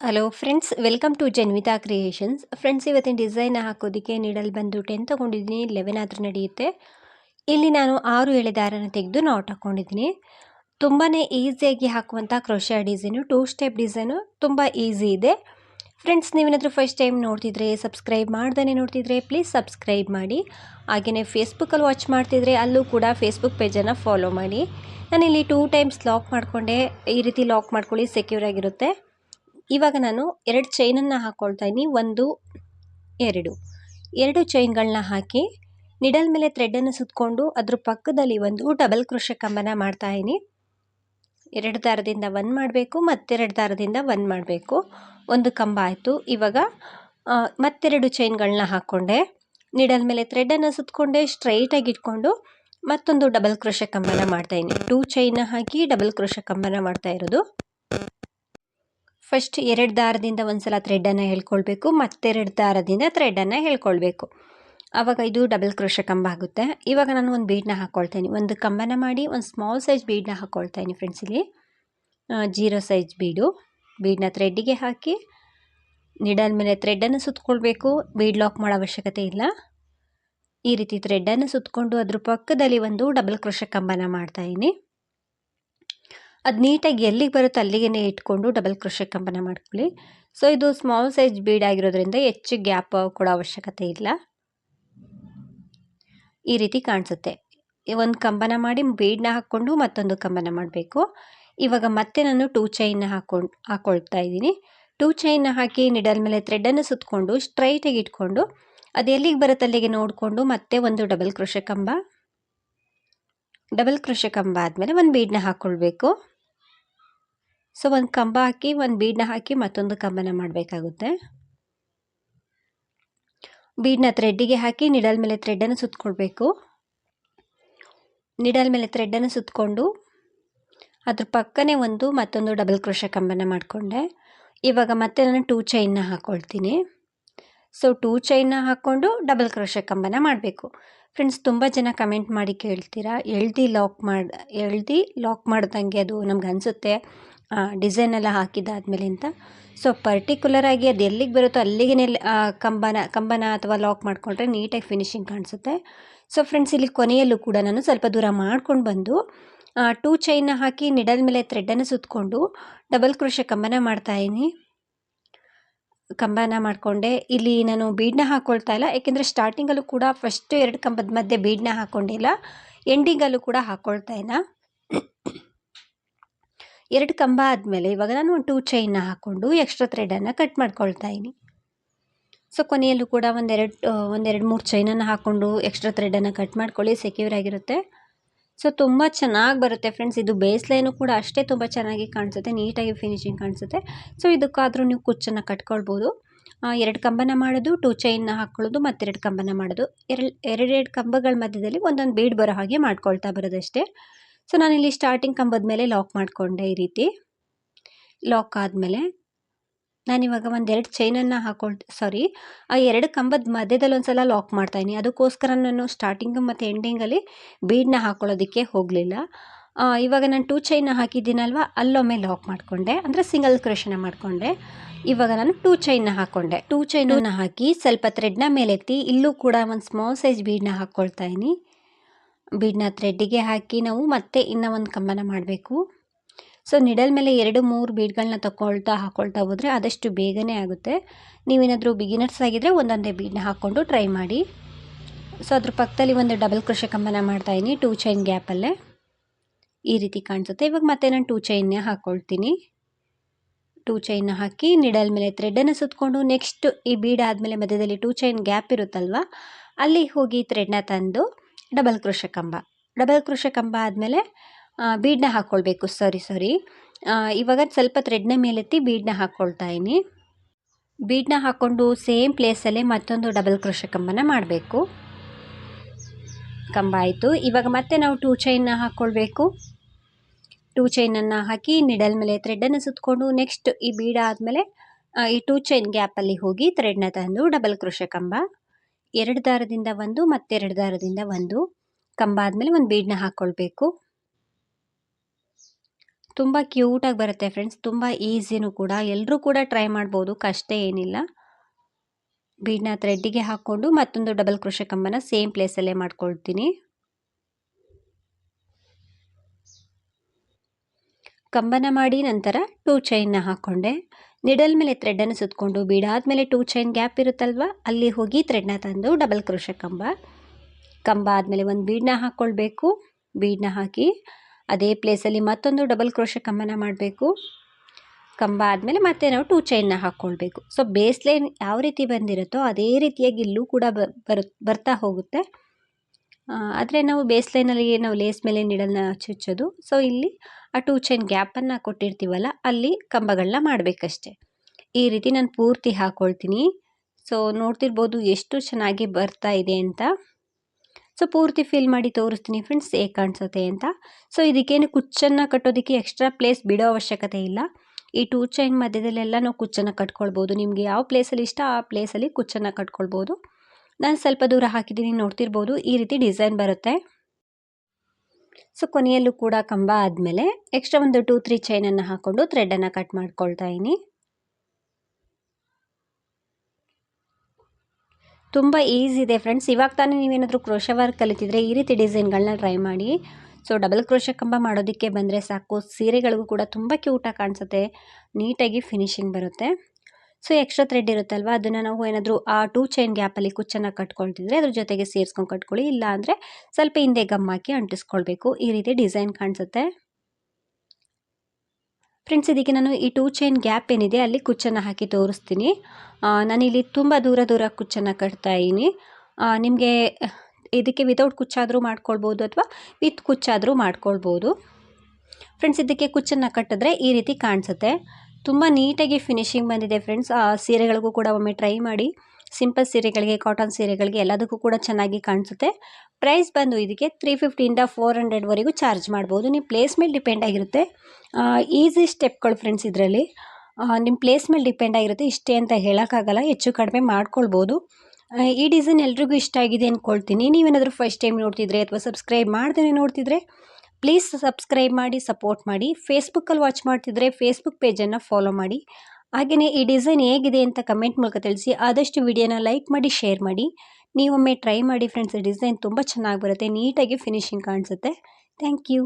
Hello friends welcome to Janvita creations friends ಇವತ್ತಿನ design ಹಾಕೋದಕ್ಕೆ needle ಬಂದು ಟೆನ್ ತೊಗೊಂಡಿದ್ದೀನಿ. ಲೆವೆನ್ ಆದರೂ ನಡೆಯುತ್ತೆ. ಇಲ್ಲಿ ನಾನು ಆರು ಎಳೆ ದಾರನ ತೆಗೆದು ನಾಟ್ ಹಾಕ್ಕೊಂಡಿದ್ದೀನಿ ತುಂಬಾ ಈಸಿಯಾಗಿ ಹಾಕುವಂಥ crochet design two step design ತುಂಬ ಈಸಿ ಇದೆ. ಫ್ರೆಂಡ್ಸ್ ನೀವೇನಾದರೂ ಫಸ್ಟ್ ಟೈಮ್ ನೋಡ್ತಿದ್ರೆ ಸಬ್ಸ್ಕ್ರೈಬ್ ಮಾಡ್ದೇ ನೋಡ್ತಿದ್ರೆ ಪ್ಲೀಸ್ ಸಬ್ಸ್ಕ್ರೈಬ್ ಮಾಡಿ. ಹಾಗೆಯೇ ಫೇಸ್ಬುಕ್ಕಲ್ಲಿ ವಾಚ್ ಮಾಡ್ತಿದ್ರೆ, ಅಲ್ಲೂ ಕೂಡ ಫೇಸ್ಬುಕ್ ಪೇಜನ್ನು ಫಾಲೋ ಮಾಡಿ. ನಾನಿಲ್ಲಿ ಟೂ ಟೈಮ್ಸ್ ಲಾಕ್ ಮಾಡಿಕೊಂಡೆ. ಈ ರೀತಿ ಲಾಕ್ ಮಾಡ್ಕೊಳ್ಳಿ ಸೆಕ್ಯೂರ್ ಆಗಿರುತ್ತೆ. ಇವಾಗ ನಾನು ಎರಡು ಚೈನನ್ನು ಹಾಕ್ಕೊಳ್ತಾ ಇದ್ದೀನಿ. ಒಂದು, ಎರಡು. ಎರಡು ಚೈನ್ಗಳನ್ನ ಹಾಕಿ ನಿಡಲ್ ಮೇಲೆ ಥ್ರೆಡನ್ನು ಸುತ್ತಕೊಂಡು ಅದ್ರ ಪಕ್ಕದಲ್ಲಿ ಒಂದು ಡಬಲ್ ಕ್ರೋಶ ಕಂಬನ ಮಾಡ್ತಾಯಿನಿ ಎರಡು ದಾರದಿಂದ ಒಂದು ಮಾಡಬೇಕು, ಮತ್ತೆರಡು ದಾರದಿಂದ ಒಂದು ಮಾಡಬೇಕು. ಒಂದು ಕಂಬ ಆಯಿತು. ಇವಾಗ ಮತ್ತೆರಡು ಚೈನ್ಗಳನ್ನ ಹಾಕ್ಕೊಂಡೆ. ನಿಡಲ್ ಮೇಲೆ ಥ್ರೆಡ್ಡನ್ನು ಸುತ್ತಕೊಂಡೆ ಸ್ಟ್ರೈಟಾಗಿ ಇಟ್ಕೊಂಡು ಮತ್ತೊಂದು ಡಬಲ್ ಕ್ರೋಶ ಕಂಬನ ಮಾಡ್ತಾಯಿದ್ದೀನಿ ಟೂ ಚೈನ್ ಹಾಕಿ ಡಬಲ್ ಕ್ರೋಶ ಕಂಬನ ಮಾಡ್ತಾ ಇರೋದು. ಫಸ್ಟ್ ಎರಡು ದಾರದಿಂದ ಒಂದು ಸಲ ಥ್ರೆಡನ್ನು ಹೇಳ್ಕೊಳ್ಬೇಕು, ಮತ್ತೆರಡು ದಾರದಿಂದ ಥ್ರೆಡ್ಡನ್ನು ಹೇಳ್ಕೊಳ್ಬೇಕು. ಆವಾಗ ಇದು ಡಬಲ್ ಕ್ರೋಶ ಕಂಬ ಆಗುತ್ತೆ. ಇವಾಗ ನಾನು ಒಂದು ಬೀಡನ್ನ ಹಾಕ್ಕೊಳ್ತೇನೆ ಒಂದು ಕಂಬನ ಮಾಡಿ, ಒಂದು ಸ್ಮಾಲ್ ಸೈಜ್ ಬೀಡನ್ನ ಹಾಕ್ಕೊಳ್ತೇನೆ ಫ್ರೆಂಡ್ಸ್ ಇಲ್ಲಿ. ಜೀರೋ ಸೈಜ್ ಬೀಡು ಬೀಡನ್ನ ಥ್ರೆಡ್ಡಿಗೆ ಹಾಕಿ ನಿಡಲ್ ಮೇಲೆ ಥ್ರೆಡನ್ನು ಸುತ್ತಕೊಳ್ಬೇಕು ಬೀಡ್ ಲಾಕ್ ಮಾಡೋ ಅವಶ್ಯಕತೆ ಇಲ್ಲ. ಈ ರೀತಿ ಥ್ರೆಡ್ಡನ್ನು ಸುತ್ತಕೊಂಡು ಅದ್ರ ಪಕ್ಕದಲ್ಲಿ ಒಂದು ಡಬಲ್ ಕ್ರೋಶ ಕಂಬನ ಮಾಡ್ತಾಯಿದ್ದೀನಿ ಅದು ನೀಟಾಗಿ ಎಲ್ಲಿಗೆ ಬರುತ್ತೆ ಅಲ್ಲಿಗೆ ಇಟ್ಕೊಂಡು ಡಬಲ್ ಕ್ರೋಶೆ ಕಂಬನ ಮಾಡ್ಕೊಳ್ಳಿ. ಸೊ ಇದು ಸ್ಮಾಲ್ ಸೈಜ್ ಬೀಡ್ ಆಗಿರೋದ್ರಿಂದ ಹೆಚ್ಚು ಗ್ಯಾಪ್ ಕೊಡೋ ಅವಶ್ಯಕತೆ ಇಲ್ಲ. ಈ ರೀತಿ ಕಾಣಿಸುತ್ತೆ. ಒಂದು ಕಂಬನ ಮಾಡಿ ಬೀಡ್ನ ಹಾಕ್ಕೊಂಡು ಮತ್ತೊಂದು ಕಂಬನ ಮಾಡಬೇಕು. ಇವಾಗ ಮತ್ತೆ ನಾನು ಟೂ ಚೈನ್ನ ಹಾಕೊಂಡು ಹಾಕ್ಕೊಳ್ತಾ ಇದ್ದೀನಿ. ಟೂ ಚೈನ್ನ ಹಾಕಿ ನಿಡಲ್ ಮೇಲೆ ಥ್ರೆಡನ್ನು ಸುತ್ತಕೊಂಡು ಸ್ಟ್ರೈಟಾಗಿ ಇಟ್ಕೊಂಡು ಅದು ಎಲ್ಲಿಗೆ ಬರುತ್ತೆ ಅಲ್ಲಿಗೆ ನೋಡಿಕೊಂಡು ಮತ್ತೆ ಒಂದು ಡಬಲ್ ಕ್ರೋಶೆ ಕಂಬ. ಡಬಲ್ ಕ್ರೋಶೆ ಕಂಬ ಆದಮೇಲೆ ಒಂದು ಬೀಡನ್ನ ಹಾಕ್ಕೊಳ್ಬೇಕು ಸೊ ಒಂದು ಕಂಬ ಹಾಕಿ ಒಂದು ಬೀಡನ್ನ ಹಾಕಿ ಮತ್ತೊಂದು ಕಂಬನ ಮಾಡಬೇಕಾಗುತ್ತೆ. ಬೀಡನ್ನ ಥ್ರೆಡ್ಡಿಗೆ ಹಾಕಿ ನಿಡಲ್ ಮೇಲೆ ಥ್ರೆಡ್ಡನ್ನು ಸುತ್ತಕೊಳ್ಬೇಕು ನಿಡಲ್ ಮೇಲೆ ಥ್ರೆಡ್ಡನ್ನು ಸುತ್ತಕೊಂಡು ಅದ್ರ ಪಕ್ಕನೇ ಒಂದು ಮತ್ತೊಂದು ಡಬಲ್ ಕ್ರೋಶ ಕಂಬನ ಮಾಡಿಕೊಂಡೆ. ಇವಾಗ ಮತ್ತೆ ನಾನು ಟೂ ಚೈನ್ನ ಹಾಕ್ಕೊಳ್ತೀನಿ ಸೊ ಟೂ ಚೈನ್ನ ಹಾಕ್ಕೊಂಡು ಡಬಲ್ ಕ್ರೋಶ ಕಂಬನ ಮಾಡಬೇಕು. ಫ್ರೆಂಡ್ಸ್ ತುಂಬ ಜನ ಕಮೆಂಟ್ ಮಾಡಿ ಕೇಳ್ತೀರಾ? ಎಳ್ದು ಲಾಕ್ ಮಾಡಿ, ಎಳ್ದು ಲಾಕ್ ಮಾಡ್ದಂಗೆ ಅದು ನಮ್ಗೆ ಅನಿಸುತ್ತೆ. ಡಿಸೈನ್ ಎಲ್ಲ ಹಾಕಿದ್ದಾದ್ಮೇಲೆ ಅಂತ. ಸೊ ಪರ್ಟಿಕ್ಯುಲರಾಗಿ ಅದು ಎಲ್ಲಿಗೆ ಬರುತ್ತೋ ಅಲ್ಲಿಗೆ ಕಂಬನ ಕಂಬನ ಅಥವಾ ಲಾಕ್ ಮಾಡಿಕೊಂಡ್ರೆ ನೀಟಾಗಿ ಫಿನಿಶಿಂಗ್ ಕಾಣಿಸುತ್ತೆ. ಸೊ ಫ್ರೆಂಡ್ಸ್ ಇಲ್ಲಿ ಕೊನೆಯಲ್ಲೂ ಕೂಡ ನಾನು ಸ್ವಲ್ಪ ದೂರ ಮಾಡ್ಕೊಂಡು ಬಂದು ಟೂ ಚೈನ್ನ ಹಾಕಿ ನಿಡಲ್ ಮೇಲೆ ಥ್ರೆಡ್ಡನ್ನು ಸುತ್ತಕೊಂಡು ಡಬಲ್ ಕ್ರೋಶ ಕಂಬನ ಮಾಡ್ತಾಯಿನಿ ಕಂಬನ ಮಾಡಿಕೊಂಡೆ. ಇಲ್ಲಿ ನಾನು ಬೀಡನ್ನ ಹಾಕ್ಕೊಳ್ತಾ ಇಲ್ಲ. ಯಾಕೆಂದರೆ ಸ್ಟಾರ್ಟಿಂಗಲ್ಲೂ ಕೂಡ ಫಸ್ಟ್ ಎರಡು ಕಂಬದ ಮಧ್ಯೆ ಬೀಡನ್ನ ಹಾಕ್ಕೊಂಡಿಲ್ಲ ಎಂಡಿಂಗಲ್ಲೂ ಕೂಡ ಹಾಕ್ಕೊಳ್ತಾ ಇಲ್ಲ. ಎರಡು ಕಂಬ ಆದಮೇಲೆ ಇವಾಗ ನಾನು ಒಂದು ಟೂ ಚೈನ್ನ ಹಾಕ್ಕೊಂಡು ಎಕ್ಸ್ಟ್ರಾ ಥ್ರೆಡನ್ನು ಕಟ್ ಮಾಡ್ಕೊಳ್ತಾ ಇದ್ದೀನಿ. ಸೊ ಕೊನೆಯಲ್ಲೂ ಕೂಡ ಒಂದೆರಡು ಒಂದೆರಡು ಮೂರು ಚೈನನ್ನು ಹಾಕ್ಕೊಂಡು ಎಕ್ಸ್ಟ್ರಾ ಥ್ರೆಡನ್ನು ಕಟ್ ಮಾಡ್ಕೊಳ್ಳಿ ಸೆಕ್ಯೂರ್ ಆಗಿರುತ್ತೆ. ಸೊ ತುಂಬ ಚೆನ್ನಾಗಿ ಬರುತ್ತೆ ಫ್ರೆಂಡ್ಸ್ ಇದು ಬೇಸ್ ಲೈನು ಕೂಡ ಅಷ್ಟೇ ತುಂಬ ಚೆನ್ನಾಗಿ ಕಾಣಿಸುತ್ತೆ, ನೀಟಾಗಿ ಫಿನಿಶಿಂಗ್ ಕಾಣಿಸುತ್ತೆ. ಸೊ ಇದಕ್ಕಾದರೂ ನೀವು ಕುಚ್ಚನ್ನು ಕಟ್ಕೊಳ್ಬೋದು ಎರಡು ಕಂಬನ ಮಾಡೋದು ಟೂ ಚೈನ್ನ ಹಾಕ್ಕೊಳ್ಳೋದು ಮತ್ತೆರಡು ಕಂಬನ ಮಾಡೋದು. ಎರಡು, ಎರಡೆರಡು ಕಂಬಗಳ ಮಧ್ಯದಲ್ಲಿ ಒಂದೊಂದು ಬೀಡ್ ಬರೋ ಹಾಗೆ ಮಾಡ್ಕೊಳ್ತಾ ಬರೋದಷ್ಟೇ. ಸೊ ನಾನಿಲ್ಲಿ ಸ್ಟಾರ್ಟಿಂಗ್ ಕಂಬದ ಮೇಲೆ ಲಾಕ್ ಮಾಡಿಕೊಂಡೆ ಈ ರೀತಿ. ಲಾಕ್ ಆದಮೇಲೆ ನಾನಿವಾಗ ಒಂದೆರಡು ಚೈನನ್ನು ಹಾಕೊಳ್ತ ಸಾರಿ ಆ ಎರಡು ಕಂಬದ ಮಧ್ಯದಲ್ಲಿ ಒಂದು ಸಲ ಲಾಕ್ ಮಾಡ್ತಾಯಿನಿ ಅದಕ್ಕೋಸ್ಕರ ನಾನು ಸ್ಟಾರ್ಟಿಂಗು ಮತ್ತು ಎಂಡಿಂಗಲ್ಲಿ ಬೀಡನ್ನ ಹಾಕೊಳ್ಳೋದಕ್ಕೆ ಹೋಗಲಿಲ್ಲ. ಇವಾಗ ನಾನು ಟೂ ಚೈನ ಹಾಕಿದ್ದೀನಲ್ವ, ಅಲ್ಲೊಮ್ಮೆ ಲಾಕ್ ಮಾಡಿಕೊಂಡೆ. ಅಂದರೆ ಸಿಂಗಲ್ ಕ್ರೋಶನ ಮಾಡಿಕೊಂಡೆ. ಇವಾಗ ನಾನು ಟೂ ಚೈನ್ನ ಹಾಕ್ಕೊಂಡೆ ಟೂ ಚೈನನ್ನ ಹಾಕಿ ಸ್ವಲ್ಪ ಥ್ರೆಡ್ನ ಮೇಲೆತ್ತಿ, ಇಲ್ಲೂ ಕೂಡ ಒಂದು ಸ್ಮಾಲ್ ಸೈಜ್ ಬೀಡನ್ನ ಹಾಕ್ಕೊಳ್ತಾಯಿನಿ ಬೀಡನ್ನ ಥ್ರೆಡ್ಡಿಗೆ ಹಾಕಿ ನಾವು ಮತ್ತೆ ಇನ್ನೂ ಒಂದು ಕಂಬನ ಮಾಡಬೇಕು. ಸೊ ನಿಡಲ್ ಮೇಲೆ ಎರಡು, ಮೂರು ಬೀಡ್ಗಳನ್ನ ತಗೊಳ್ತಾ ಹಾಕ್ಕೊಳ್ತಾ ಹೋದರೆ ಆದಷ್ಟು ಬೇಗನೆ ಆಗುತ್ತೆ. ನೀವೇನಾದರೂ ಬಿಗಿನರ್ಸ್ ಆಗಿದ್ದರೆ ಒಂದೊಂದೇ ಬೀಡನ್ನ ಹಾಕ್ಕೊಂಡು ಟ್ರೈ ಮಾಡಿ. ಸೊ ಅದ್ರ ಪಕ್ಕದಲ್ಲಿ ಒಂದು ಡಬಲ್ ಕೃಷಿ ಕಂಬನ ಮಾಡ್ತಾಯಿನಿ ಟೂ ಚೈನ್ ಗ್ಯಾಪಲ್ಲೇ ಈ ರೀತಿ ಕಾಣಿಸುತ್ತೆ. ಇವಾಗ ಮತ್ತೆ ನಾನು ಟೂ ಚೈನ್ನೇ ಹಾಕ್ಕೊಳ್ತೀನಿ ಟೂ ಚೈನ್ನ ಹಾಕಿ ನಿಡಲ್ ಮೇಲೆ ಥ್ರೆಡ್ಡನ್ನು ಸುತ್ತಕೊಂಡು ನೆಕ್ಸ್ಟ್ ಈ ಬೀಡ್ ಆದಮೇಲೆ ಮಧ್ಯದಲ್ಲಿ ಟೂ ಚೈನ್ ಗ್ಯಾಪ್ ಇರುತ್ತಲ್ವ, ಅಲ್ಲಿ ಹೋಗಿ ಥ್ರೆಡ್ನ ತಂದು ಡಬಲ್ ಕ್ರೋಶ ಕಂಬ. ಡಬಲ್ ಕ್ರೋಶ ಕಂಬ ಆದಮೇಲೆ ಬೀಡನ್ನ ಹಾಕ್ಕೊಳ್ಬೇಕು ಸಾರಿ ಸಾರಿ. ಇವಾಗ ಸ್ವಲ್ಪ ಥ್ರೆಡ್ನ ಮೇಲೆತ್ತಿ ಬೀಡನ್ನ ಹಾಕ್ಕೊಳ್ತಾ ಇದ್ದೀನಿ. ಬೀಡನ್ನ ಹಾಕ್ಕೊಂಡು ಸೇಮ್ ಪ್ಲೇಸಲ್ಲೇ ಮತ್ತೊಂದು ಡಬಲ್ ಕ್ರೋಶ ಕಂಬನ ಮಾಡಬೇಕು. ಕಂಬ ಆಯಿತು. ಇವಾಗ ಮತ್ತೆ ನಾವು ಟೂ ಚೈನ್ನ ಹಾಕ್ಕೊಳ್ಬೇಕು ಟೂ ಚೈನನ್ನು ಹಾಕಿ ನಿಡಲ್ ಮೇಲೆ ಥ್ರೆಡನ್ನು ಸುತ್ತಕೊಂಡು ನೆಕ್ಸ್ಟ್ ಈ ಬೀಡ ಆದಮೇಲೆ ಈ ಟೂ ಚೈನ್ ಗ್ಯಾಪಲ್ಲಿ ಹೋಗಿ ಥ್ರೆಡ್ನ ತಂದು ಡಬಲ್ ಕ್ರೋಶ ಕಂಬ. ಎರಡು ದಾರದಿಂದ ಒಂದು, ಮತ್ತೆರಡು ದಾರದಿಂದ ಒಂದು. ಕಂಬ ಆದಮೇಲೆ ಒಂದು ಬೀಡನ್ನ ಹಾಕ್ಕೊಳ್ಬೇಕು ತುಂಬ ಕ್ಯೂಟಾಗಿ ಬರುತ್ತೆ ಫ್ರೆಂಡ್ಸ್. ತುಂಬ ಈಸಿನೂ ಕೂಡ. ಎಲ್ಲರೂ ಕೂಡ ಟ್ರೈ ಮಾಡ್ಬೋದು. ಕಷ್ಟ ಏನಿಲ್ಲ. ಬೀಡನ್ನ ಥ್ರೆಡ್ಡಿಗೆ ಹಾಕ್ಕೊಂಡು ಮತ್ತೊಂದು ಡಬಲ್ ಕೃಷಿ ಕಂಬನ ಸೇಮ್ ಪ್ಲೇಸಲ್ಲೇ ಮಾಡ್ಕೊಳ್ತೀನಿ. ಕಂಬನ ಮಾಡಿ ನಂತರ ಟೂ ಚೈನ್ನ ಹಾಕ್ಕೊಂಡೆ ನಿಡಲ್ ಮೇಲೆ ಥ್ರೆಡನ್ನು ಸುತ್ತಕೊಂಡು ಬೀಡಾದ್ಮೇಲೆ ಟೂ ಚೈನ್ ಗ್ಯಾಪ್ ಇರುತ್ತಲ್ವ? ಅಲ್ಲಿ ಹೋಗಿ ಥ್ರೆಡ್ನ ತಂದು ಡಬಲ್ ಕ್ರೋಶೆ ಕಂಬ. ಕಂಬ ಆದಮೇಲೆ ಒಂದು ಬೀಡನ್ನ ಹಾಕ್ಕೊಳ್ಬೇಕು ಬೀಡನ್ನ ಹಾಕಿ ಅದೇ ಪ್ಲೇಸಲ್ಲಿ ಮತ್ತೊಂದು ಡಬಲ್ ಕ್ರೋಶ ಕಂಬನ ಮಾಡಬೇಕು. ಕಂಬ ಆದಮೇಲೆ ಮತ್ತೆ ನಾವು ಟೂ ಚೈನ್ನ ಹಾಕ್ಕೊಳ್ಬೇಕು ಸೊ ಬೇಸ್ ಲೈನ್ ಯಾವ ರೀತಿ ಬಂದಿರುತ್ತೋ ಅದೇ ರೀತಿಯಾಗಿ ಇಲ್ಲೂ ಕೂಡ ಬರು ಬರ್ತಾ ಹೋಗುತ್ತೆ. ಆದರೆ ನಾವು ಬೇಸ್ ಲೈನಲ್ಲಿ ನಾವು ಲೇಸ್ ಮೇಲೆ ನಿಡಲ್ನ ಚುಚ್ಚೋದು. ಸೊ ಇಲ್ಲಿ ಆ ಟೂ ಚೈನ್ ಗ್ಯಾಪನ್ನು ಕೊಟ್ಟಿರ್ತೀವಲ್ಲ, ಅಲ್ಲಿ ಕಂಬಗಳನ್ನ ಮಾಡಬೇಕಷ್ಟೆ. ಈ ರೀತಿ ನಾನು ಪೂರ್ತಿ ಹಾಕ್ಕೊಳ್ತೀನಿ ಸೊ ನೋಡ್ತಿರ್ಬೋದು ಎಷ್ಟು ಚೆನ್ನಾಗಿ ಬರ್ತಾ ಇದೆ ಅಂತ. ಸೊ ಪೂರ್ತಿ ಫಿಲ್ ಮಾಡಿ ತೋರಿಸ್ತೀನಿ ಫ್ರೆಂಡ್ಸ್ ಹೇಗೆ ಕಾಣಿಸುತ್ತೆ ಅಂತ. ಸೊ ಇದಕ್ಕೇನು ಕುಚ್ಚನ್ನು ಕಟ್ಟೋದಕ್ಕೆ ಎಕ್ಸ್ಟ್ರಾ ಪ್ಲೇಸ್ ಬಿಡೋ ಅವಶ್ಯಕತೆ ಇಲ್ಲ. ಈ ಟೂ ಚೈನ್ ಮಧ್ಯದಲ್ಲೆಲ್ಲ ನಾವು ಕುಚ್ಚನ್ನು ಕಟ್ಕೊಳ್ಬೋದು. ನಿಮಗೆ ಯಾವ ಪ್ಲೇಸಲ್ಲಿ ಇಷ್ಟ ಆ ಪ್ಲೇಸಲ್ಲಿ ಕುಚ್ಚನ್ನು ಕಟ್ಕೊಳ್ಬೋದು. ನಾನು ಸ್ವಲ್ಪ ದೂರ ಹಾಕಿದ್ದೀನಿ, ನೋಡ್ತಿರ್ಬೋದು, ಈ ರೀತಿ ಡಿಸೈನ್ ಬರುತ್ತೆ. ಸೊ ಕೊನೆಯಲ್ಲೂ ಕೂಡ ಕಂಬ ಆದಮೇಲೆ ಎಕ್ಸ್ಟ್ರಾ ಒಂದು ಟೂ ತ್ರೀ ಚೈನನ್ನು ಹಾಕ್ಕೊಂಡು ಥ್ರೆಡನ್ನು ಕಟ್ ಮಾಡ್ಕೊಳ್ತಾ ಇದ್ದೀನಿ. ತುಂಬ ಈಸಿ ಇದೆ ಫ್ರೆಂಡ್ಸ್ ಇವಾಗ ತಾನೇ ನೀವೇನಾದರೂ ಕ್ರೋಶ ವರ್ಕ್ ಕಲಿತಿದ್ರೆ ಈ ರೀತಿ ಡಿಸೈನ್ಗಳನ್ನ ಟ್ರೈ ಮಾಡಿ. ಸೊ ಡಬಲ್ ಕ್ರೋಶ ಕಂಬ ಮಾಡೋದಕ್ಕೆ ಬಂದರೆ ಸಾಕು. ಸೀರೆಗಳಿಗೂ ಕೂಡ ತುಂಬ ಕ್ಯೂಟಾಗಿ ಕಾಣಿಸುತ್ತೆ. ನೀಟಾಗಿ ಫಿನಿಶಿಂಗ್ ಬರುತ್ತೆ. ಸೊ ಎಕ್ಸ್ಟ್ರಾ ಥ್ರೆಡ್ ಇರುತ್ತಲ್ವ? ಅದನ್ನು ನಾವು ಏನಾದರೂ ಆ ಟೂ ಚೈನ್ ಗ್ಯಾಪಲ್ಲಿ ಕುಚ್ಚನ್ನು ಕಟ್ಕೊಳ್ತಿದ್ರೆ ಅದ್ರ ಜೊತೆಗೆ ಸೇರಿಸ್ಕೊಂಡು ಕಟ್ಕೊಳ್ಳಿ. ಇಲ್ಲ ಅಂದರೆ ಸ್ವಲ್ಪ ಹಿಂದೆ ಗಮ್ ಹಾಕಿ ಅಂಟಿಸ್ಕೊಳ್ಬೇಕು. ಈ ರೀತಿ ಡಿಸೈನ್ ಕಾಣಿಸುತ್ತೆ. ಫ್ರೆಂಡ್ಸ್ ಇದಕ್ಕೆ ನಾನು ಈ ಟೂ ಚೈನ್ ಗ್ಯಾಪ್ ಏನಿದೆ ಅಲ್ಲಿ ಕುಚ್ಚನ್ನು ಹಾಕಿ ತೋರಿಸ್ತೀನಿ. ನಾನಿಲ್ಲಿ ತುಂಬ ದೂರ ದೂರ ಕುಚ್ಚನ್ನು ಕಟ್ತಾ ಇದ್ದೀನಿ. ನಿಮಗೆ ಇದಕ್ಕೆ ವಿತೌಟ್ ಕುಚ್ಚಾದರೂ ಮಾಡ್ಕೊಳ್ಬೋದು ಅಥವಾ ವಿತ್ ಕುಚ್ಚಾದರೂ ಮಾಡ್ಕೊಳ್ಬೋದು. ಫ್ರೆಂಡ್ಸ್ ಇದಕ್ಕೆ ಕುಚ್ಚನ್ನು ಕಟ್ಟಿದ್ರೆ ಈ ರೀತಿ ಕಾಣಿಸುತ್ತೆ. ತುಂಬ ನೀಟಾಗಿ ಫಿನಿಶಿಂಗ್ ಬಂದಿದೆ ಫ್ರೆಂಡ್ಸ್ ಆ ಸೀರೆಗಳಿಗೂ ಕೂಡ ಒಮ್ಮೆ ಟ್ರೈ ಮಾಡಿ. ಸಿಂಪಲ್ ಸೀರೆಗಳಿಗೆ ಕಾಟನ್ ಸೀರೆಗಳಿಗೆ ಎಲ್ಲದಕ್ಕೂ ಕೂಡ ಚೆನ್ನಾಗಿ ಕಾಣಿಸುತ್ತೆ. ಪ್ರೈಸ್ ಬಂದು ಇದಕ್ಕೆ ತ್ರೀ ಫಿಫ್ಟಿಯಿಂದ ಫೋರ್ ಹಂಡ್ರೆಡ್ವರೆಗೂ ಚಾರ್ಜ್ ಮಾಡ್ಬೋದು. ನಿಮ್ಮ ಪ್ಲೇಸ್ ಮೇಲೆ ಡಿಪೆಂಡ್ ಆಗಿರುತ್ತೆ. ಈಸಿ ಸ್ಟೆಪ್ಗಳು ಫ್ರೆಂಡ್ಸ್ ಇದರಲ್ಲಿ. ನಿಮ್ಮ ಪ್ಲೇಸ್ ಮೇಲೆ ಡಿಪೆಂಡ್ ಆಗಿರುತ್ತೆ. ಇಷ್ಟೇ ಅಂತ ಹೇಳೋಕ್ಕಾಗಲ್ಲ. ಹೆಚ್ಚು ಕಡಿಮೆ ಮಾಡ್ಕೊಳ್ಬೋದು. ಈ ಡಿಸೈನ್ ಎಲ್ರಿಗೂ ಇಷ್ಟ ಆಗಿದೆ ಅಂದ್ಕೊಳ್ತೀನಿ ನೀವೇನಾದರೂ ಫಸ್ಟ್ ಟೈಮ್ ನೋಡ್ತಿದ್ರೆ ಅಥವಾ ಸಬ್ಸ್ಕ್ರೈಬ್ ಮಾಡ್ದೇ ನೋಡ್ತಿದ್ರೆ ಪ್ಲೀಸ್ ಸಬ್ಸ್ಕ್ರೈಬ್ ಮಾಡಿ ಸಪೋರ್ಟ್ ಮಾಡಿ. ಫೇಸ್ಬುಕ್ಕಲ್ಲಿ ವಾಚ್ ಮಾಡ್ತಿದ್ರೆ ಫೇಸ್ಬುಕ್ ಪೇಜನ್ನು ಫಾಲೋ ಮಾಡಿ. ಹಾಗೆಯೇ ಈ ಡಿಸೈನ್ ಹೇಗಿದೆ ಅಂತ ಕಮೆಂಟ್ ಮೂಲಕ ತಿಳಿಸಿ. ಆದಷ್ಟು ವಿಡಿಯೋನ ಲೈಕ್ ಮಾಡಿ ಶೇರ್ ಮಾಡಿ. ನೀವೊಮ್ಮೆ ಟ್ರೈ ಮಾಡಿ ಫ್ರೆಂಡ್ಸ್ ಡಿಸೈನ್ ತುಂಬ ಚೆನ್ನಾಗಿ ಬರುತ್ತೆ ನೀಟಾಗಿ ಫಿನಿಶಿಂಗ್ ಕಾಣಿಸುತ್ತೆ. Thank you